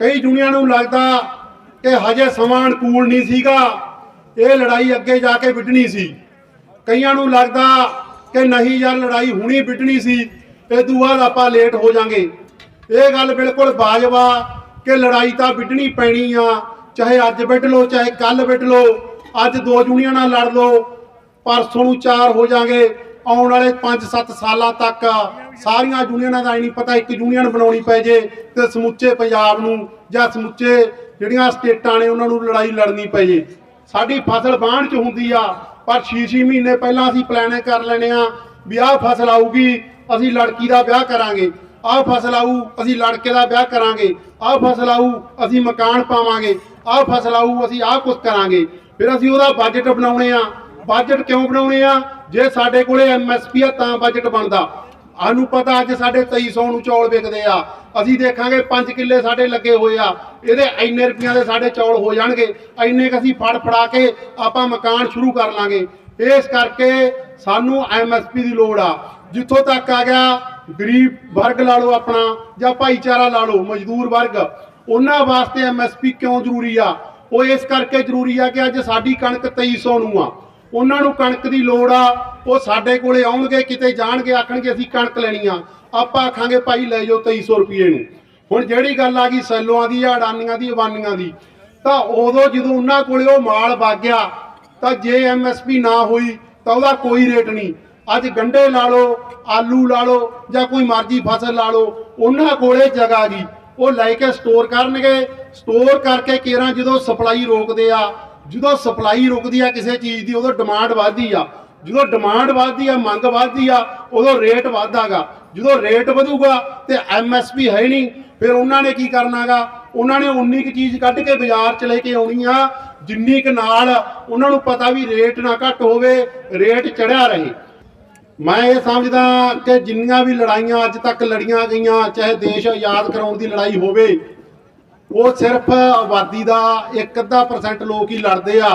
ਕਈ ਦੁਨੀਆ ਨੂੰ ਲੱਗਦਾ ਕਿ ਹਜੇ ਸਮਾਂ ਅਨੁਕੂਲ ਨਹੀਂ ਸੀਗਾ, ਇਹ ਲੜਾਈ ਅੱਗੇ ਜਾ ਕੇ ਵਿੱਢਣੀ ਸੀ। ਕਈਆਂ ਨੂੰ ਲੱਗਦਾ ਕਿ ਨਹੀਂ ਯਾਰ, ਲੜਾਈ ਹੁਣੀ ਵਿੱਢਣੀ ਸੀ ਇਹ ਤੋਂ ਬਾਅਦ ਆਪਾਂ ਲੇਟ ਹੋ ਜਾਾਂਗੇ। ਇਹ ਗੱਲ ਬਿਲਕੁਲ ਬਾਜਵਾ ਕਿ ਲੜਾਈ ਤਾਂ ਵਿੱਢਣੀ ਪੈਣੀ ਆ, ਚਾਹੇ ਅੱਜ ਵਿੱਢ ਲਓ, ਚਾਹੇ ਕੱਲ ਵਿੱਢ ਲਓ, ਅੱਜ ਦੋ ਜੁਨੀਆਂ ਨਾਲ ਲੜ ਲਓ, ਪਰਸੋਂ ਨੂੰ ਚਾਰ ਹੋ ਜਾਾਂਗੇ ਆਉਣ ਵਾਲੇ 5-7 ਸਾਲਾਂ ਤੱਕ ਸਾਰੀਆਂ ਯੂਨੀਅਨਾਂ ਦਾ ਇਹ ਨਹੀਂ ਪਤਾ ਇੱਕ ਯੂਨੀਅਨ ਬਣਾਉਣੀ ਪੈ ਜੇ ਤੇ ਸਮੁੱਚੇ ਪੰਜਾਬ ਨੂੰ ਜਾਂ ਸਮੁੱਚੇ ਜਿਹੜੀਆਂ ਸਟੇਟਾਂ ਨੇ ਉਹਨਾਂ ਨੂੰ ਲੜਾਈ ਲੜਨੀ ਪੈ ਜੇ। ਸਾਡੀ ਫਸਲ ਬਾਣ ਚ ਹੁੰਦੀ ਆ, ਪਰ 6-6 ਮਹੀਨੇ ਪਹਿਲਾਂ ਅਸੀਂ ਪਲਾਨਿੰਗ ਕਰ ਲੈਣੇ ਆ ਵੀ ਆਹ ਫਸਲ ਆਊਗੀ, ਅਸੀਂ ਲੜਕੀ ਦਾ ਵਿਆਹ ਕਰਾਂਗੇ। ਆਹ ਫਸਲ ਆਊ, ਅਸੀਂ ਲੜਕੇ ਦਾ ਵਿਆਹ ਕਰਾਂਗੇ। ਆਹ ਫਸਲ ਆਊ, ਅਸੀਂ ਮਕਾਨ ਪਾਵਾਂਗੇ। ਆਹ ਫਸਲ ਆਊ, ਅਸੀਂ ਆਹ ਕੁਝ ਕਰਾਂਗੇ। ਫਿਰ ਅਸੀਂ ਉਹਦਾ ਬਜਟ ਬਣਾਉਣੇ ਆ। ਬਜਟ ਕਿਉਂ ਬਣਾਉਣੇ ਆ? ਜੇ ਸਾਡੇ ਕੋਲੇ ਐਮਐਸਪੀ ਆ, ਤਾਂ ਬਜਟ ਬਣਦਾ। ਸਾਨੂੰ ਪਤਾ ਅੱਜ ਸਾਡੇ 2300 ਨੂੰ ਚੌਲ ਵਿਕਦੇ ਆ। ਅਸੀਂ ਦੇਖਾਂਗੇ 5 ਕਿੱਲੇ ਸਾਡੇ ਲੱਗੇ ਹੋਏ ਆ। ਇਹਦੇ ਇੰਨੇ ਰੁਪਈਆਂ ਦੇ ਸਾਡੇ ਚੌਲ ਹੋ ਜਾਣਗੇ। ਇੰਨੇ ਕ ਅਸੀਂ ਫੜ ਫੜਾ ਕੇ ਆਪਾਂ ਮਕਾਨ ਸ਼ੁਰੂ ਕਰ ਲਾਂਗੇ। ਇਸ ਕਰਕੇ ਸਾਨੂੰ ਐਮਐਸਪੀ ਦੀ ਲੋੜ ਆ। ਜਿੱਥੋਂ ਤੱਕ ਆ ਗਿਆ, ਗਰੀਬ ਵਰਗ ਲਾ ਲਓ ਆਪਣਾ, ਜਾਂ ਭਾਈਚਾਰਾ ਲਾ ਲਓ, ਮਜ਼ਦੂਰ ਵਰਗ। ਉਹਨਾਂ ਵਾਸਤੇ ਐਮਐਸਪੀ ਕਿਉਂ ਜ਼ਰੂਰੀ ਆ? ਉਹ ਇਸ ਕਰਕੇ ਜ਼ਰੂਰੀ ਆ ਕਿ ਅੱਜ ਸਾਡੀ ਕਣਕ 2300 ਨੂੰ ਆ। ਉਹਨਾਂ ਨੂੰ ਕਣਕ ਦੀ ਲੋੜ ਆ, ਉਹ ਸਾਡੇ ਕੋਲੇ ਆਉਣਗੇ, ਕਿਤੇ ਜਾਣਗੇ, ਆਖਣਗੇ ਅਸੀਂ ਕਣਕ ਲੈਣੀ ਆ। ਆਪਾਂ ਆਖਾਂਗੇ, ਭਾਈ ਲੈ ਜਾਓ 2300 ਰੁਪਏ ਨੂੰ। ਹੁਣ ਜਿਹੜੀ ਗੱਲ ਆ ਗਈ ਸੈਲੋਆਂ ਦੀ ਜਾਂ ਅਡਾਨੀਆਂ ਦੀ, ਅਵਾਨੀਆਂ ਦੀ, ਤਾਂ ਉਦੋਂ ਜਦੋਂ ਉਹਨਾਂ ਕੋਲੇ ਉਹ ਮਾਲ ਵਗ ਗਿਆ ਤਾਂ ਜੇ ਐਮਐਸਪੀ ਨਾ ਹੋਈ, ਤਾਂ ਉਹਦਾ ਕੋਈ ਰੇਟ ਨਹੀਂ। ਅੱਜ ਗੰਡੇ ਲਾ ਲਓ, ਆਲੂ ਲਾ ਲਓ, ਜਾਂ ਕੋਈ ਮਰਜ਼ੀ ਫਸਲ ਲਾ ਲਓ, ਉਹਨਾਂ ਕੋਲੇ ਜਗ੍ਹਾ ਗਈ ਉਹ ਲੈ ਕੇ ਸਟੋਰ ਕਰਨਗੇ। ਸਟੋਰ ਕਰਕੇ ਕੇਰਾਂ ਜਦੋਂ ਸਪਲਾਈ ਰੋਕਦੇ ਆ ਜਦੋਂ ਸਪਲਾਈ ਰੁਕਦੀ ਆ ਕਿਸੇ ਚੀਜ਼ ਦੀ, ਉਦੋਂ ਡਿਮਾਂਡ ਵੱਧਦੀ ਆ। ਜਦੋਂ ਡਿਮਾਂਡ ਵੱਧਦੀ ਆ, ਮੰਗ ਵੱਧਦੀ ਆ, ਉਦੋਂ ਰੇਟ ਵੱਧਦਾਗਾ। ਜਦੋਂ ਰੇਟ ਵਧੂਗਾ ਤੇ ਐਮਐਸਪੀ ਹੈ ਨਹੀਂ, ਫਿਰ ਉਹਨਾਂ ਨੇ ਕੀ ਕਰਨਾਗਾ? ਉਹਨਾਂ ਨੇ ਉਨੀ ਕੁ ਚੀਜ਼ ਕੱਢ ਕੇ ਬਾਜ਼ਾਰ ਚ ਲੈ ਕੇ ਆਉਣੀ ਆ, ਜਿੰਨੀ ਕੁ ਨਾਲ ਉਹਨਾਂ ਨੂੰ ਪਤਾ ਵੀ ਰੇਟ ਨਾ ਘੱਟ ਹੋਵੇ ਰੇਟ ਚੜਿਆ ਰਹੇ। ਮੈਂ ਇਹ ਸਮਝਦਾ ਕਿ ਜਿੰਨੀਆਂ ਵੀ ਲੜਾਈਆਂ ਅੱਜ ਤੱਕ ਲੜੀਆਂ ਗਈਆਂ, ਚਾਹੇ ਦੇਸ਼ ਆਜ਼ਾਦ ਕਰਾਉਣ ਦੀ ਲੜਾਈ ਹੋਵੇ ਉਹ ਸਿਰਫ ਆਬਾਦੀ ਦਾ 1-ਅੱਧਾ% ਲੋਕ ਹੀ ਲੜਦੇ ਆ।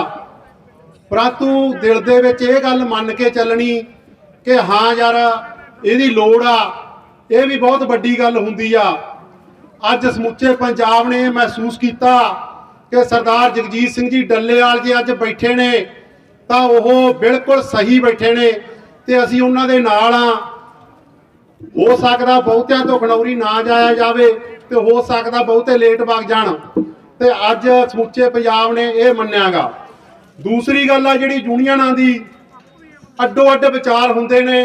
ਪਰੰਤੂ ਦਿਲ ਦੇ ਵਿੱਚ ਇਹ ਗੱਲ ਮੰਨ ਕੇ ਚੱਲਣੀ ਕਿ ਹਾਂ ਯਾਰ, ਇਹਦੀ ਲੋੜ ਆ। ਇਹ ਵੀ ਬਹੁਤ ਵੱਡੀ ਗੱਲ ਹੁੰਦੀ ਆ। ਅੱਜ ਸਮੁੱਚੇ ਪੰਜਾਬ ਨੇ ਮਹਿਸੂਸ ਕੀਤਾ ਕਿ ਸਰਦਾਰ ਜਗਜੀਤ ਸਿੰਘ ਜੀ ਡੱਲੇਵਾਲ ਜੀ ਅੱਜ ਬੈਠੇ ਨੇ, ਤਾਂ ਉਹ ਬਿਲਕੁਲ ਸਹੀ ਬੈਠੇ ਨੇ ਤੇ ਅਸੀਂ ਉਹਨਾਂ ਦੇ ਨਾਲ ਆ। ਹੋ ਸਕਦਾ ਬਹੁਤਿਆਂ ਤੋਂ ਖਣੌਰੀ ਨਾ ਜਾਇਆ ਜਾਵੇ। ਤੇ ਹੋ ਸਕਦਾ ਬਹੁਤੇ ਲੇਟ ਵਗ ਜਾਣ। ਤੇ ਅੱਜ ਸਮੁੱਚੇ ਪੰਜਾਬ ਨੇ ਇਹ ਮੰਨਿਆਗਾ। ਦੂਸਰੀ ਗੱਲ ਆ ਜਿਹੜੀ ਯੂਨੀਅਨਾਂ ਦੀ ਅੱਡੋ ਅੱਡ ਵਿਚਾਰ ਹੁੰਦੇ ਨੇ,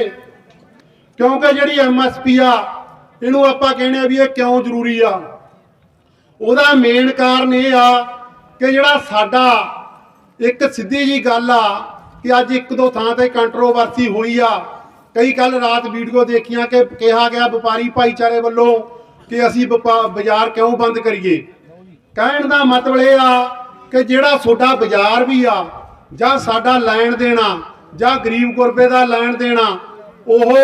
ਕਿਉਂਕਿ ਜਿਹੜੀ ਐਮਐਸਪੀ ਆ, ਇਹਨੂੰ ਆਪਾਂ ਕਹਿੰਦੇ ਆ ਵੀ ਇਹ ਕਿਉਂ ਜ਼ਰੂਰੀ ਆ? ਉਹਦਾ ਮੇਨ ਕਾਰਨ ਇਹ ਆ ਕਿ ਜਿਹੜਾ ਸਾਡਾ ਇੱਕ ਸਿੱਧੀ ਜੀ ਗੱਲ ਆ ਕਿ ਅੱਜ ਇੱਕ ਦੋ ਥਾਂ ਤੇ ਕੰਟਰੋਵਰਸੀ ਹੋਈ ਆ। ਕਈ ਕੱਲ ਰਾਤ ਵੀਡੀਓ ਦੇਖੀਆਂ ਕਿ ਕਿਹਾ ਗਿਆ ਵਪਾਰੀ ਭਾਈਚਾਰੇ ਵੱਲੋਂ ਕਿ ਅਸੀਂ ਵਪਾ- ਬਾਜ਼ਾਰ ਕਿਉਂ ਬੰਦ ਕਰੀਏ? ਕਹਿਣ ਦਾ ਮਤਲਬ ਇਹ ਆ ਕਿ ਜਿਹੜਾ ਤੁਹਾਡਾ ਬਾਜ਼ਾਰ ਵੀ ਆ, ਜਾਂ ਸਾਡਾ ਲੈਣ ਦੇਣਾ ਜਾਂ ਗਰੀਬ ਗੁਰਬੇ ਦਾ ਲੈਣ ਦੇਣਾ ਉਹ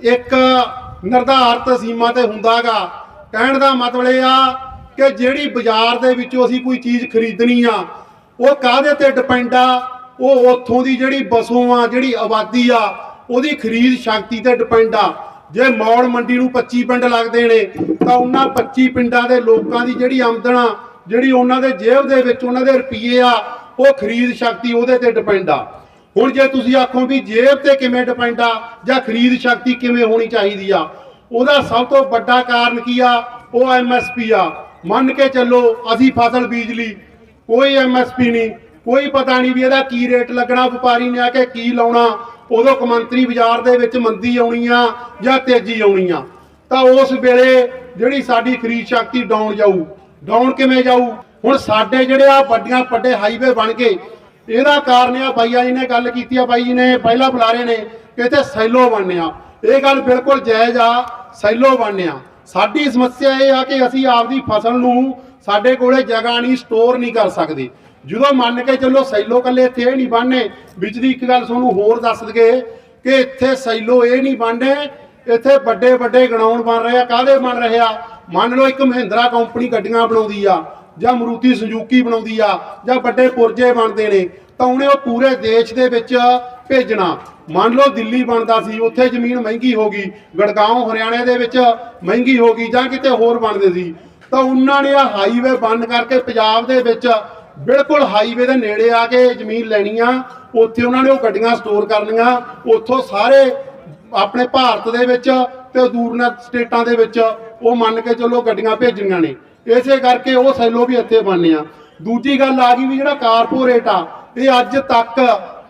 ਇੱਕ ਨਿਰਧਾਰਤ ਸੀਮਾ ਤੇ ਹੁੰਦਾਗਾ ਕਹਿਣ ਦਾ ਮਤਲਬ ਇਹ ਆ ਕਿ ਜਿਹੜੀ ਬਾਜ਼ਾਰ ਦੇ ਵਿੱਚੋਂ ਅਸੀਂ ਕੋਈ ਚੀਜ਼ ਖਰੀਦਣੀ ਆ, ਉਹ ਕਾਹਦੇ ਤੇ ਡਿਪੈਂਡ ਆ? ਉਹ ਉੱਥੋਂ ਦੀ ਜਿਹੜੀ ਬਸੋਂ ਆ, ਜਿਹੜੀ ਆਬਾਦੀ ਆ, ਉਹਦੀ ਖਰੀਦ ਸ਼ਕਤੀ ਤੇ ਡਿਪੈਂਡ ਆ। ਜੇ ਮੌੜ ਮੰਡੀ ਨੂੰ 25 ਪਿੰਡ ਲੱਗਦੇ ਨੇ, ਤਾਂ ਉਹਨਾਂ 25 ਪਿੰਡਾਂ ਦੇ ਲੋਕਾਂ ਦੀ ਜਿਹੜੀ ਆਮਦਨ ਆ, ਜਿਹੜੀ ਉਹਨਾਂ ਦੇ ਜੇਬ ਦੇ ਵਿੱਚ ਉਹਨਾਂ ਦੇ ਰੁਪਈਏ ਆ, ਉਹ ਖਰੀਦ ਸ਼ਕਤੀ ਉਹਦੇ ਤੇ ਡਿਪੈਂਡ ਆ। ਹੁਣ ਜੇ ਤੁਸੀਂ ਆਖੋ ਵੀ ਜੇਬ ਤੇ ਕਿਵੇਂ ਡਿਪੈਂਡ ਆ, ਜਾਂ ਖਰੀਦ ਸ਼ਕਤੀ ਕਿਵੇਂ ਹੋਣੀ ਚਾਹੀਦੀ ਆ, ਉਹਦਾ ਸਭ ਤੋਂ ਵੱਡਾ ਕਾਰਨ ਕੀ ਆ? ਉਹ ਐਮਐਸਪੀ ਆ। ਮੰਨ ਕੇ ਚੱਲੋ, ਅਸੀਂ ਫਸਲ ਬੀਜ ਲਈ, ਕੋਈ ਐਮਐਸਪੀ ਨਹੀਂ, ਕੋਈ ਪਤਾ ਨਹੀਂ ਵੀ ਇਹਦਾ ਕੀ ਰੇਟ ਲੱਗਣਾ, ਵਪਾਰੀ ਨੇ ਆ ਕੇ ਕੀ ਲਾਉਣਾ ਉਦੋਂ ਕਮੰਤਰੀ ਬਾਜ਼ਾਰ ਦੇ ਵਿੱਚ ਮੰਦੀ ਆਉਣੀ ਆ ਜਾਂ ਤੇਜ਼ੀ ਆਉਣੀ ਆ ਤਾਂ ਉਸ ਵੇਲੇ ਜਿਹੜੀ ਸਾਡੀ ਖਰੀਦ ਸ਼ਕਤੀ ਡਾਊਨ ਜਾਊ। ਡਾਊਨ ਕਿਵੇਂ ਜਾਊ? ਹੁਣ ਸਾਡੇ ਜਿਹੜੇ ਆ ਵੱਡੀਆਂ ਵੱਡੇ ਹਾਈਵੇ ਬਣ ਗਏ ਇਹਦਾ ਕਾਰਨ ਆ ਬਾਈਆ ਜੀ ਨੇ ਗੱਲ ਕੀਤੀ ਆ, ਬਾਈ ਜੀ ਨੇ ਪਹਿਲਾਂ ਬੁਲਾਰੇ ਨੇ ਕਿ ਇੱਥੇ ਸੈਲੋ ਬਣਨਿਆ ਇਹ ਗੱਲ ਬਿਲਕੁਲ ਜਾਇਜ਼ ਆ, ਸੈਲੋ ਬਣਨਿਆ ਸਾਡੀ ਸਮੱਸਿਆ ਇਹ ਆ ਕਿ ਅਸੀਂ ਆਪਦੀ ਫਸਲ ਨੂੰ ਸਾਡੇ ਕੋਲੇ ਜਗ੍ਹਾ ਨਹੀਂ, ਸਟੋਰ ਨਹੀਂ ਕਰ ਸਕਦੇ। ਜਦੋਂ ਮੰਨ ਕੇ ਚੱਲੋ ਸੈਲੋ ਕੱਲੇ ਇੱਥੇ ਇਹ ਨਹੀਂ ਬਣਨੇ, ਵਿੱਚ ਦੀ ਇੱਕ ਗੱਲ ਤੁਹਾਨੂੰ ਹੋਰ ਦੱਸ ਦਗੇ ਕਿ ਇੱਥੇ ਸੈਲੋ ਇਹ ਨਹੀਂ ਬਣਨੇ, ਇੱਥੇ ਵੱਡੇ ਵੱਡੇ ਗਣਾਉਣ ਬਣ ਰਹੇ ਆ, ਕਾਹਦੇ ਬਣ ਰਹੇ ਆ? ਮੰਨ ਲਓ ਇੱਕ ਮਹਿੰਦਰਾ ਕੰਪਨੀ ਗੱਡੀਆਂ ਬਣਾਉਂਦੀ ਆ, ਜਾਂ ਮਰੂਤੀ ਸੁਜ਼ੂਕੀ ਬਣਾਉਂਦੀ ਆ, ਜਾਂ ਵੱਡੇ ਪੁਰਜੇ ਬਣਦੇ ਨੇ, ਤਾਂ ਉਹਨੇ ਉਹ ਪੂਰੇ ਦੇਸ਼ ਦੇ ਵਿੱਚ ਭੇਜਣਾ। ਮੰਨ ਲਓ ਦਿੱਲੀ ਬਣਦਾ ਸੀ, ਉੱਥੇ ਜ਼ਮੀਨ ਮਹਿੰਗੀ ਹੋ ਗਈ ਗੜਗਾਉਂ ਹਰਿਆਣੇ ਦੇ ਵਿੱਚ ਮਹਿੰਗੀ ਹੋ ਗਈ, ਜਾਂ ਕਿਤੇ ਹੋਰ ਬਣਦੇ ਸੀ, ਤਾਂ ਉਹਨਾਂ ਨੇ ਆ ਹਾਈਵੇ ਬੰਦ ਕਰਕੇ ਪੰਜਾਬ ਦੇ ਵਿੱਚ ਬਿਲਕੁਲ ਹਾਈਵੇ ਦੇ ਨੇੜੇ ਆ ਕੇ ਜ਼ਮੀਨ ਲੈਣੀ ਆ ਉੱਥੇ ਉਹਨਾਂ ਨੇ ਉਹ ਗੱਡੀਆਂ ਸਟੋਰ ਕਰਨੀਆਂ, ਉੱਥੋਂ ਸਾਰੇ ਆਪਣੇ ਭਾਰਤ ਦੇ ਵਿੱਚ ਤੇ ਦੂਰਨਾ ਸਟੇਟਾਂ ਦੇ ਵਿੱਚ ਉਹ ਮੰਨ ਕੇ ਚੱਲੋ ਗੱਡੀਆਂ ਭੇਜਣੀਆਂ ਨੇ। ਇਸੇ ਕਰਕੇ ਉਹ ਸੈਲੋ ਵੀ ਇੱਥੇ ਬਣਨੇ ਆ ਦੂਜੀ ਗੱਲ ਆ ਗਈ ਵੀ ਜਿਹੜਾ ਕਾਰਪੋਰੇਟ ਆ, ਇਹ ਅੱਜ ਤੱਕ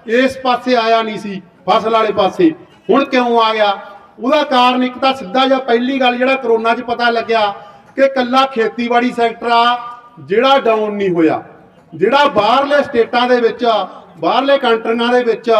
ਇਸ ਪਾਸੇ ਆਇਆ ਨਹੀਂ ਸੀ, ਫਸਲ ਵਾਲੇ ਪਾਸੇ। ਹੁਣ ਕਿਉਂ ਆ ਗਿਆ? ਉਹਦਾ ਕਾਰਨ ਇੱਕ ਤਾਂ ਸਿੱਧਾ ਜਿਹਾ ਪਹਿਲੀ ਗੱਲ ਜਿਹੜਾ ਕਰੋਨਾ 'ਚ ਪਤਾ ਲੱਗਿਆ ਕਿ ਕੱਲਾ ਖੇਤੀਬਾੜੀ ਸੈਕਟਰ ਆ, ਜਿਹੜਾ ਡਾਊਨ ਨਹੀਂ ਹੋਇਆ। ਜਿਹੜਾ ਬਾਹਰਲੇ ਸਟੇਟਾਂ ਦੇ ਵਿੱਚ ਬਾਹਰਲੇ ਕੰਟਰੀਆਂ ਦੇ ਵਿੱਚ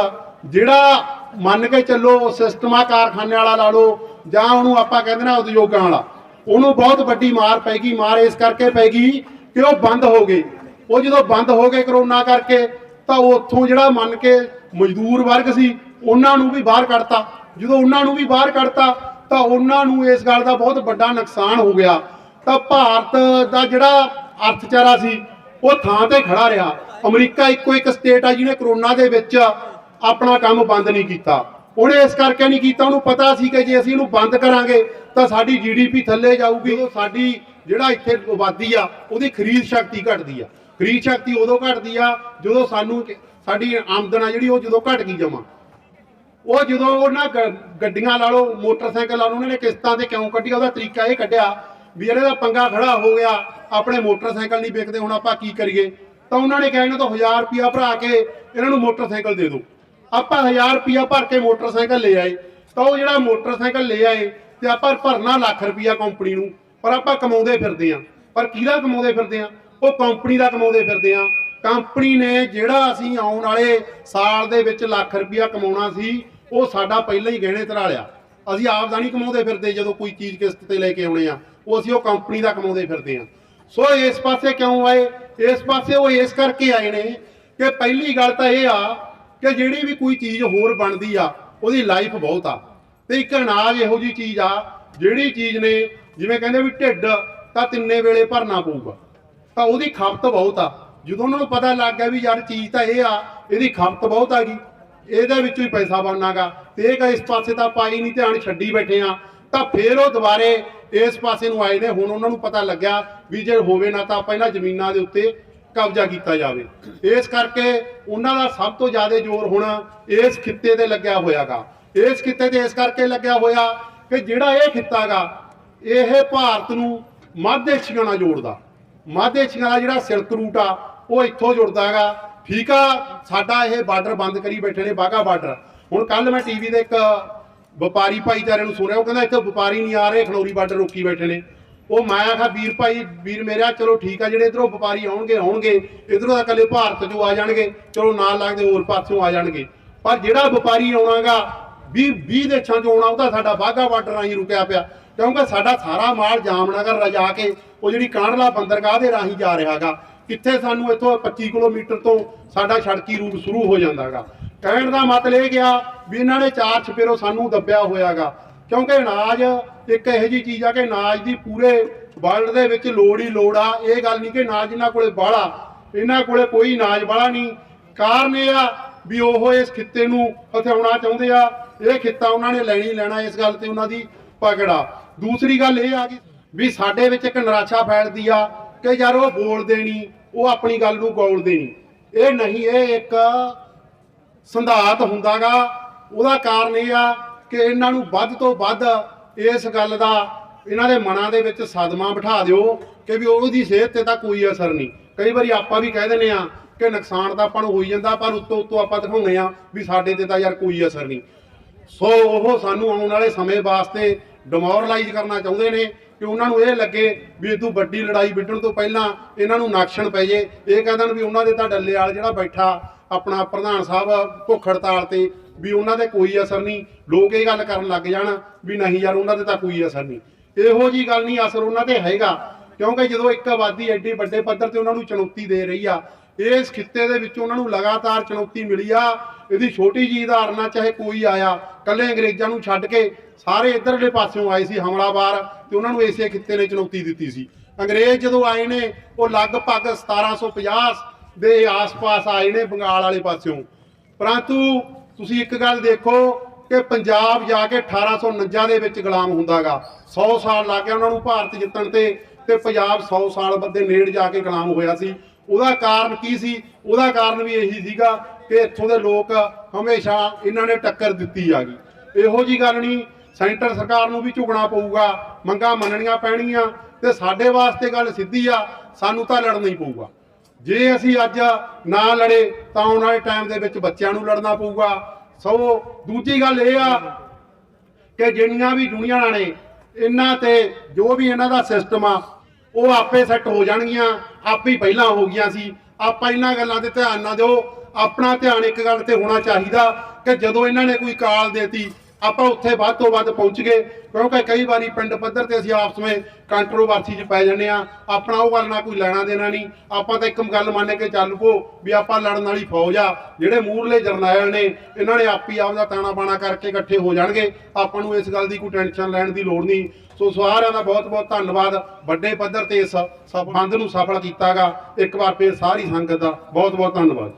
ਜਿਹੜਾ ਮੰਨ ਕੇ ਚੱਲੋ ਸਿਸਟਮਾ ਕਾਰਖਾਨੇ ਵਾਲਾ ਲਾ ਲਓ, ਜਾਂ ਉਹਨੂੰ ਆਪਾਂ ਕਹਿੰਦੇ ਨਾ ਉਦਯੋਗਾਂ ਵਾਲਾ, ਉਹਨੂੰ ਬਹੁਤ ਵੱਡੀ ਮਾਰ ਪੈ ਗਈ ਮਾਰ ਇਸ ਕਰਕੇ ਪੈ ਗਈ ਕਿ ਉਹ ਬੰਦ ਹੋ ਗਏ। ਉਹ ਜਦੋਂ ਬੰਦ ਹੋ ਗਏ ਕਰੋਨਾ ਕਰਕੇ, ਤਾਂ ਉੱਥੋਂ ਜਿਹੜਾ ਮੰਨ ਕੇ ਮਜ਼ਦੂਰ ਵਰਗ ਸੀ, ਉਹਨਾਂ ਨੂੰ ਵੀ ਬਾਹਰ ਕੱਢਤਾ। ਜਦੋਂ ਉਹਨਾਂ ਨੂੰ ਵੀ ਬਾਹਰ ਕੱਢਤਾ, ਤਾਂ ਉਹਨਾਂ ਨੂੰ ਇਸ ਗੱਲ ਦਾ ਬਹੁਤ ਵੱਡਾ ਨੁਕਸਾਨ ਹੋ ਗਿਆ। ਤਾਂ ਭਾਰਤ ਦਾ ਜਿਹੜਾ ਅਰਥਚਾਰਾ ਸੀ ਉਹ ਥਾਂ ਤੇ ਖੜਾ ਰਿਹਾ। ਅਮਰੀਕਾ ਇੱਕੋ ਇੱਕ ਸਟੇਟ ਆ ਜਿਹਨੇ ਕਰੋਨਾ ਦੇ ਵਿੱਚ ਆਪਣਾ ਕੰਮ ਬੰਦ ਨਹੀਂ ਕੀਤਾ। ਉਹਨੇ ਇਸ ਕਰਕੇ ਨਹੀਂ ਕੀਤਾ, ਉਹਨੂੰ ਪਤਾ ਸੀ ਕਿ ਜੇ ਅਸੀਂ ਇਹਨੂੰ ਬੰਦ ਕਰਾਂਗੇ, ਤਾਂ ਸਾਡੀ ਜੀਡੀਪੀ ਥੱਲੇ ਜਾਊਗੀ। ਉਹ ਸਾਡੀ ਜਿਹੜਾ ਇੱਥੇ ਆਬਾਦੀ ਆ, ਉਹਦੀ ਖਰੀਦ ਸ਼ਕਤੀ ਘਟਦੀ ਆ। ਖਰੀਦ ਸ਼ਕਤੀ ਉਦੋਂ ਘਟਦੀ ਆ, ਜਦੋਂ ਸਾਨੂੰ ਸਾਡੀ ਆਮਦਨ ਆ ਜਿਹੜੀ, ਉਹ ਜਦੋਂ ਘਟ ਗਈ ਜਮਾ। ਉਹ ਜਦੋਂ ਉਹਨਾਂ ਗ- ਗੱਡੀਆਂ ਲਾ ਲਓ, ਮੋਟਰਸਾਈਕਲ ਲਾ ਲਓ, ਉਹਨਾਂ ਨੇ ਕਿਸ਼ਤਾਂ ਤੇ ਕਿਉਂ ਕੱਢੀ ਉਹਦਾ ਤਰੀਕਾ ਇਹ ਕੱਢਿਆ ਵੀ ਇਹਦਾ ਪੰਗਾ ਖੜਾ ਹੋ ਗਿਆ, ਆਪਣੇ ਮੋਟਰਸਾਈਕਲ ਨਹੀਂ ਵਿਕਦੇ, ਹੁਣ ਆਪਾਂ ਕੀ ਕਰੀਏ? ਤਾਂ ਉਹਨਾਂ ਨੇ ਕਿਹਾ, ਇਹਨਾਂ ਤੋਂ 1000 ਰੁਪਿਆ ਭਰਾ ਕੇ ਇਹਨਾਂ ਨੂੰ ਮੋਟਰਸਾਈਕਲ ਦੇ ਦਿਓ। ਆਪਾਂ 1000 ਰੁਪਿਆ ਭਰ ਕੇ ਮੋਟਰਸਾਈਕਲ ਲੈ ਆਏ। ਤਾਂ ਉਹ ਜਿਹੜਾ ਮੋਟਰਸਾਈਕਲ ਲੈ ਆਏ ਤੇ ਆਪਾਂ ਭਰਨਾ ਲੱਖ ਰੁਪਿਆ ਕੰਪਨੀ ਨੂੰ, ਪਰ ਆਪਾਂ ਕਮਾਉਂਦੇ ਫਿਰਦੇ ਆਂ ਪਰ ਕਿਹਦਾ ਕਮਾਉਂਦੇ ਫਿਰਦੇ ਆਂ ਉਹ ਕੰਪਨੀ ਦਾ ਕਮਾਉਂਦੇ ਫਿਰਦੇ ਆਂ ਕੰਪਨੀ ਨੇ ਜਿਹੜਾ ਅਸੀਂ ਆਉਣ ਵਾਲੇ ਸਾਲ ਦੇ ਵਿੱਚ ਲੱਖ ਰੁਪਿਆ ਕਮਾਉਣਾ ਸੀ, ਉਹ ਸਾਡਾ ਪਹਿਲਾਂ ਹੀ ਗਹਿਣੇ ਧਰਾ ਲਿਆ। ਅਸੀਂ ਆਪ ਦਾ ਨਹੀਂ ਕਮਾਉਂਦੇ ਫਿਰਦੇ ਜਦੋਂ ਕੋਈ ਚੀਜ਼ ਕਿਸ਼ਤ ਤੇ ਲੈ ਕੇ ਆਉਣੇ ਆ, ਉਹ ਅਸੀਂ ਉਹ ਕੰਪਨੀ ਦਾ ਕਮਾਉਂਦੇ ਫਿਰਦੇ ਆ। ਸੋ ਇਸ ਪਾਸੇ ਕਿਉਂ ਆਏ? ਇਸ ਪਾਸੇ ਉਹ ਇਸ ਕਰਕੇ ਆਏ ਨੇ ਕਿ ਪਹਿਲੀ ਗੱਲ ਤਾਂ ਇਹ ਆ ਕਿ ਜਿਹੜੀ ਵੀ ਕੋਈ ਚੀਜ਼ ਹੋਰ ਬਣਦੀ ਆ, ਉਹਦੀ ਲਾਈਫ ਬਹੁਤ ਆ। ਤੇ ਇੱਕ ਅਨਾਜ ਇਹੋ ਜੀ ਚੀਜ਼ ਆ, ਜਿਹੜੀ ਚੀਜ਼ ਨੇ, ਜਿਵੇਂ ਕਹਿੰਦੇ ਵੀ ਢਿੱਡ, ਤਾਂ ਤਿੰਨੇ ਵੇਲੇ ਭਰਨਾ ਪਊਗਾ। ਤਾਂ ਉਹਦੀ ਖਪਤ ਬਹੁਤ ਆ। ਜਦੋਂ ਉਹਨਾਂ ਨੂੰ ਪਤਾ ਲੱਗ ਗਿਆ ਵੀ ਯਾਰ ਚੀਜ਼ ਤਾਂ ਇਹ ਆ, ਇਹਦੀ ਖਪਤ ਬਹੁਤ ਆ ਗਈ ਇਹਦੇ ਵਿੱਚੋਂ ਹੀ ਪੈਸਾ ਬਣਨਾਗਾ। ਤੇ ਕਾ ਇਸ ਪਾਸੇ ਤਾਂ ਪਾਈ ਨਹੀਂ ਧਿਆਨ ਛੱਡੀ ਬੈਠੇ ਆ, ਤਾਂ ਫੇਰ ਉਹ ਦੁਬਾਰੇ ਇਸ ਪਾਸੇ ਨੂੰ ਆਏ ਨੇ, ਹੁਣ ਉਹਨਾਂ ਨੂੰ ਪਤਾ ਲੱਗਿਆ ਵੀ ਜੇ ਹੋਵੇ ਨਾ ਤਾਂ ਆਪਾਂ ਇਹਨਾਂ ਜ਼ਮੀਨਾਂ ਦੇ ਉੱਤੇ ਕਬਜ਼ਾ ਕੀਤਾ ਜਾਵੇ। ਇਸ ਕਰਕੇ ਉਹਨਾਂ ਦਾ ਸਭ ਤੋਂ ਜ਼ਿਆਦਾ ਜ਼ੋਰ ਹੁਣ ਇਸ ਖਿੱਤੇ ਤੇ ਲੱਗਿਆ ਹੋਇਆਗਾ। ਇਸ ਖਿੱਤੇ ਤੇ ਇਸ ਕਰਕੇ ਲੱਗਿਆ ਹੋਇਆ ਕਿ ਜਿਹੜਾ ਇਹ ਖਿੱਤਾਗਾ ਇਹ ਭਾਰਤ ਨੂੰ ਮੱਧ ਏਸ਼ੀਆ ਨਾਲ ਜੋੜਦਾ। ਮੱਧ ਏਸ਼ੀਆ ਦਾ ਜਿਹੜਾ ਸਿਲਕ ਰੂਟ ਆ, ਉਹ ਇੱਥੋਂ ਜੁੜਦਾ ਹੈਗਾ ਠੀਕ ਆ, ਸਾਡਾ ਇਹ ਬਾਰਡਰ ਬੰਦ ਕਰੀ ਬੈਠੇ ਨੇ ਬਾਗਾ ਬਾਰਡਰ। ਹੁਣ ਕੱਲ ਮੈਂ ਟੀਵੀ ਦੇ ਇੱਕ ਵਪਾਰੀ ਭਾਈਚਾਰੇ ਨੂੰ ਸੁਣਿਆ ਉਹ ਕਹਿੰਦਾ ਇੱਥੇ ਵਪਾਰੀ ਨਹੀਂ ਆ ਰਹੇ ਖਨੌਰੀ ਬਾਰਡਰ ਰੋਕੀ ਬੈਠੇ ਨੇ। ਉਹ ਮੈਂ ਆਖਾ ਵੀਰ ਭਾਈ, ਵੀਰ ਮੇਰਾ ਚਲੋ ਠੀਕ ਆ, ਜਿਹੜੇ ਇਧਰੋਂ ਵਪਾਰੀ ਆਉਣਗੇ ਆਉਣਗੇ। ਇਧਰੋਂ ਤਾਂ ਇਕੱਲੇ ਭਾਰਤ ਚੋਂ ਆ ਜਾਣਗੇ, ਚਲੋ ਨਾਲ ਲੱਗਦੇ ਹੋਰ ਪਾਸਿਓਂ ਆ ਜਾਣਗੇ। ਪਰ ਜਿਹੜਾ ਵਪਾਰੀ ਆਉਣਾਗਾ 20 20 ਦੇਸ਼ਾਂ ਚੋਂ ਆਉਣਾ, ਉਹਦਾ ਸਾਡਾ ਬਾਗਾ ਬਾਰਡਰ ਰਾਹੀਂ ਰੁਕਿਆ ਪਿਆ। ਕਿਉਂਕਿ ਸਾਡਾ ਸਾਰਾ ਮਾਲ ਜਾਮਨਗਰ ਰਜਾ ਕੇ, ਉਹ ਜਿਹੜੀ ਕਾਂਡਲਾ ਬੰਦਰਗਾਹ ਦੇ ਰਾਹੀਂ ਜਾ ਰਿਹਾਗਾ ਕਿੱਥੇ ਸਾਨੂੰ ਇੱਥੋਂ 25 ਕਿਲੋਮੀਟਰ ਤੋਂ ਸਾਡਾ ਸੜਕੀ ਰੂਟ ਸ਼ੁਰੂ ਹੋ ਜਾਂਦਾਗਾ। ਕਹਿਣ ਦਾ ਮਤਲਬ ਇਹ ਗਿਆ ਵੀ ਇਹਨਾਂ ਨੇ ਚਾਰ ਛਪੇਰੋ ਸਾਨੂੰ ਦੱਬਿਆ ਹੋਇਆਗਾ। ਕਿਉਂਕਿ ਅਨਾਜ ਇੱਕ ਇਹੋ ਜੀ ਚੀਜ਼ ਆ ਕਿ ਅਨਾਜ ਦੀ ਪੂਰੇ ਵਰਲਡ ਦੇ ਵਿੱਚ ਲੋੜ ਹੀ ਲੋੜ ਆ। ਇਹ ਗੱਲ ਨਹੀਂ ਕਿ ਅਨਾਜ ਇਹਨਾਂ ਕੋਲੇ ਬਾਹਲਾ। ਇਹਨਾਂ ਕੋਲੇ ਕੋਈ ਅਨਾਜ ਬਾਹਲਾ ਨਹੀਂ। ਕਾਰਨ ਇਹ ਆ ਵੀ ਉਹ ਇਸ ਖਿੱਤੇ ਨੂੰ ਹਥਿਆਉਣਾ ਚਾਹੁੰਦੇ ਆ। ਇਹ ਖਿੱਤਾ ਉਹਨਾਂ ਨੇ ਲੈਣੀ ਲੈਣਾ ਇਸ ਗੱਲ ਤੇ ਉਹਨਾਂ ਦੀ ਪਕੜਾ ਦੂਸਰੀ ਗੱਲ ਇਹ ਆ ਗਈ ਵੀ ਸਾਡੇ ਵਿੱਚ ਇੱਕ ਨਿਰਾਸ਼ਾ ਫੈਲਦੀ ਆ ਕਿ ਯਾਰ ਉਹ ਬੋਲਦੇ ਨਹੀਂ, ਉਹ ਆਪਣੀ ਗੱਲ ਨੂੰ ਗੋਲਦੇ ਦੇਣੀ ਇਹ ਨਹੀਂ, ਇਹ ਇੱਕ ਸੰਧਾਤ ਹੁੰਦਾਗਾ। ਉਹਦਾ ਕਾਰਨ ਇਹ ਆ ਕਿ ਇਹਨਾਂ ਨੂੰ ਵੱਧ ਤੋਂ ਵੱਧ ਇਸ ਗੱਲ ਦਾ, ਇਹਨਾਂ ਦੇ ਮਨਾਂ ਦੇ ਵਿੱਚ ਸਦਮਾ ਬਿਠਾ ਦਿਓ ਕਿ ਵੀ ਉਹਦੀ ਸਿਹਤ ਤੇ ਤਾਂ ਕੋਈ ਅਸਰ ਨਹੀਂ। ਕਈ ਵਾਰੀ ਆਪਾਂ ਵੀ ਕਹਿ ਦਿੰਦੇ ਆ ਕਿ ਨੁਕਸਾਨ ਤਾਂ ਆਪਾਂ ਨੂੰ ਹੋਈ ਜਾਂਦਾ, ਪਰ ਉੱਤੋਂ ਉੱਤੋਂ ਆਪਾਂ ਦਿਖਾਉਂਦੇ ਆ ਵੀ ਸਾਡੇ ਤੇ ਤਾਂ ਯਾਰ ਕੋਈ ਅਸਰ ਨਹੀਂ। ਸੋ ਉਹ ਸਾਨੂੰ ਆਉਣ ਵਾਲੇ ਸਮੇਂ ਵਾਸਤੇ ਡਿਮੋਰਲਾਈਜ਼ ਕਰਨਾ ਚਾਹੁੰਦੇ ਨੇ ਕਿ ਉਹਨਾਂ ਨੂੰ ਇਹ ਲੱਗੇ ਵੀ ਇਹ ਵੱਡੀ ਲੜਾਈ ਵਿੱਢਣ ਤੋਂ ਪਹਿਲਾਂ ਇਹਨਾਂ ਨੂੰ ਨਾਕਸ਼ਣ ਪੈ ਜੇ। ਇਹ ਕਹਿੰਦੇ ਨੇ ਵੀ ਉਹਨਾਂ ਦੇ ਤਾਂ ਡੱਲੇ ਵਾਲ ਜਿਹੜਾ ਬੈਠਾ ਆਪਣਾ ਪ੍ਰਧਾਨ ਸਾਹਿਬ ਭੁੱਖ ਹੜਤਾਲ ਤੇ, ਵੀ ਉਹਨਾਂ ਦੇ ਕੋਈ ਅਸਰ ਨਹੀਂ। ਲੋਕ ਇਹ ਗੱਲ ਕਰਨ ਲੱਗ ਜਾਣ ਵੀ ਨਹੀਂ ਯਾਰ, ਉਹਨਾਂ ਦੇ ਤਾਂ ਕੋਈ ਅਸਰ ਨਹੀਂ। ਇਹੋ ਜੀ ਗੱਲ ਨਹੀਂ, ਅਸਰ ਉਹਨਾਂ ਤੇ ਹੈਗਾ। ਕਿਉਂਕਿ ਜਦੋਂ ਇੱਕ ਆਬਾਦੀ ਐਡੇ ਵੱਡੇ ਪੱਧਰ ਤੇ ਉਹਨਾਂ ਨੂੰ ਚੁਣੌਤੀ ਦੇ ਰਹੀ ਆ, ਇਸ ਖਿੱਤੇ ਦੇ ਵਿੱਚ ਉਹਨਾਂ ਨੂੰ ਲਗਾਤਾਰ ਚੁਣੌਤੀ ਮਿਲੀ ਆ। ਇਹਦੀ ਛੋਟੀ ਜੀ ਉਦਾਹਰਨਾ ਚਾਹੇ ਕੋਈ ਆਇਆ, ਕੱਲੇ ਅੰਗਰੇਜ਼ਾਂ ਨੂੰ ਛੱਡ ਕੇ ਸਾਰੇ ਇਧਰਲੇ ਪਾਸਿਓਂ ਆਏ ਸੀ ਹਮਲਾਵਾਰ ਤੇ ਉਹਨਾਂ ਨੂੰ ਇਸੇ ਖਿੱਤੇ ਨੇ ਚੁਣੌਤੀ ਦਿੱਤੀ ਸੀ। ਅੰਗਰੇਜ਼ ਜਦੋਂ ਆਏ ਨੇ, ਉਹ ਲਗਭਗ 1750 ਦੇ ਆਸ-ਪਾਸ ਆਏ ਨੇ ਬੰਗਾਲ ਵਾਲੇ ਪਾਸਿਓਂ। ਪਰੰਤੂ ਤੁਸੀਂ ਇੱਕ ਗੱਲ ਦੇਖੋ ਕਿ ਪੰਜਾਬ ਜਾ ਕੇ 1849 ਦੇ ਵਿੱਚ ਗੁਲਾਮ ਹੁੰਦਾਗਾ। 100 ਸਾਲ ਲੱਗ ਗਿਆ ਉਹਨਾਂ ਨੂੰ ਭਾਰਤ ਜਿੱਤਣ ਤੇ ਤੇ ਪੰਜਾਬ 100 ਸਾਲ ਬੱਦੇ ਨੇੜ ਜਾ ਕੇ ਗੁਲਾਮ ਹੋਇਆ ਸੀ। ਉਹਦਾ ਕਾਰਨ ਕੀ ਸੀ? ਉਹਦਾ ਕਾਰਨ ਵੀ ਇਹੀ ਸੀਗਾ ਕਿ ਇੱਥੋਂ ਦੇ ਲੋਕ ਹਮੇਸ਼ਾ ਇਹਨਾਂ ਨੇ ਟੱਕਰ ਦਿੱਤੀ ਆ ਗਈ ਇਹੋ ਜੀ ਗੱਲ ਨਹੀਂ, ਸੈਂਟਰ ਸਰਕਾਰ ਨੂੰ ਵੀ ਝੁਕਣਾ ਪਊਗਾ, ਮੰਗਾਂ ਮੰਨਣੀਆਂ ਪੈਣਗੀਆਂ ਤੇ ਸਾਡੇ ਵਾਸਤੇ ਗੱਲ ਸਿੱਧੀ ਆ, ਸਾਨੂੰ ਤਾਂ ਲੜਨਾ ਹੀ ਪਊਗਾ। ਜੇ ਅਸੀਂ ਅੱਜ ਨਾ ਲੜੇ ਤਾਂ ਆਉਣ ਵਾਲੇ ਟਾਈਮ ਦੇ ਵਿੱਚ ਬੱਚਿਆਂ ਨੂੰ ਲੜਨਾ ਪਊਗਾ। ਸੋ ਦੂਜੀ ਗੱਲ ਇਹ ਆ ਕਿ ਜਿੰਨੀਆਂ ਵੀ ਦੁਨੀਆ ਨੇ ਇਹਨਾਂ ਤੇ ਜੋ ਵੀ ਇਹਨਾਂ ਦਾ ਸਿਸਟਮ ਆ, ਉਹ ਆਪੇ ਸੈੱਟ ਹੋ ਜਾਣਗੀਆਂ। ਆਪੇ ਹੀ ਪਹਿਲਾਂ ਹੋ ਗਈਆਂ ਸੀ। ਆਪਾਂ ਇਹਨਾਂ ਗੱਲਾਂ ਤੇ ਧਿਆਨ ਨਾ ਦਿਓ। ਆਪਣਾ ਧਿਆਨ ਇੱਕ ਗੱਲ ਤੇ ਹੋਣਾ ਚਾਹੀਦਾ ਕਿ ਜਦੋਂ ਇਹਨਾਂ ਨੇ ਕੋਈ ਕਾਲ ਦੇਤੀ ਆਪਾਂ ਉੱਥੇ ਵੱਧ ਤੋਂ ਵੱਧ ਪਹੁੰਚ ਗਏ। ਕਿਉਂਕਿ ਕਈ ਵਾਰੀ ਪਿੰਡ ਪੱਧਰ ਤੇ ਅਸੀਂ ਆਪਸ ਵਿੱਚ ਕੰਟਰੋਵਰਸੀ 'ਚ ਪੈ ਜਾਂਦੇ ਆ ਆਪਣਾ ਉਹ ਗੱਲ ਨਾਲ ਕੋਈ ਲੈਣਾ ਦੇਣਾ ਨਹੀਂ। ਆਪਾਂ ਤਾਂ ਇੱਕ ਗੱਲ ਮੰਨ ਕੇ ਚੱਲ ਪੋ ਵੀ ਆਪਾਂ ਲੜਨ ਵਾਲੀ ਫੌਜ ਆ। ਜਿਹੜੇ ਮੂਰਲੇ ਜਰਨੈਲ ਨੇ, ਇਹਨਾਂ ਨੇ ਆਪੀ ਦਾ ਤਾਣਾ ਬਾਣਾ ਕਰਕੇ ਇਕੱਠੇ ਹੋ ਜਾਣਗੇ। ਆਪਾਂ ਨੂੰ ਇਸ ਗੱਲ ਦੀ ਕੋਈ ਟੈਨਸ਼ਨ ਲੈਣ ਦੀ ਲੋੜ ਨਹੀਂ। ਸੋ ਸਾਰਿਆਂ ਦਾ ਬਹੁਤ ਬਹੁਤ ਧੰਨਵਾਦ। ਵੱਡੇ ਪੱਧਰ ਤੇ ਇਸ ਸਭ ਨੂੰ ਸਫਲ ਕੀਤਾਗਾ। ਇੱਕ ਵਾਰ ਫੇਰ ਸਾਰੀ ਸੰਗਤ ਦਾ ਬਹੁਤ ਬਹੁਤ ਧੰਨਵਾਦ।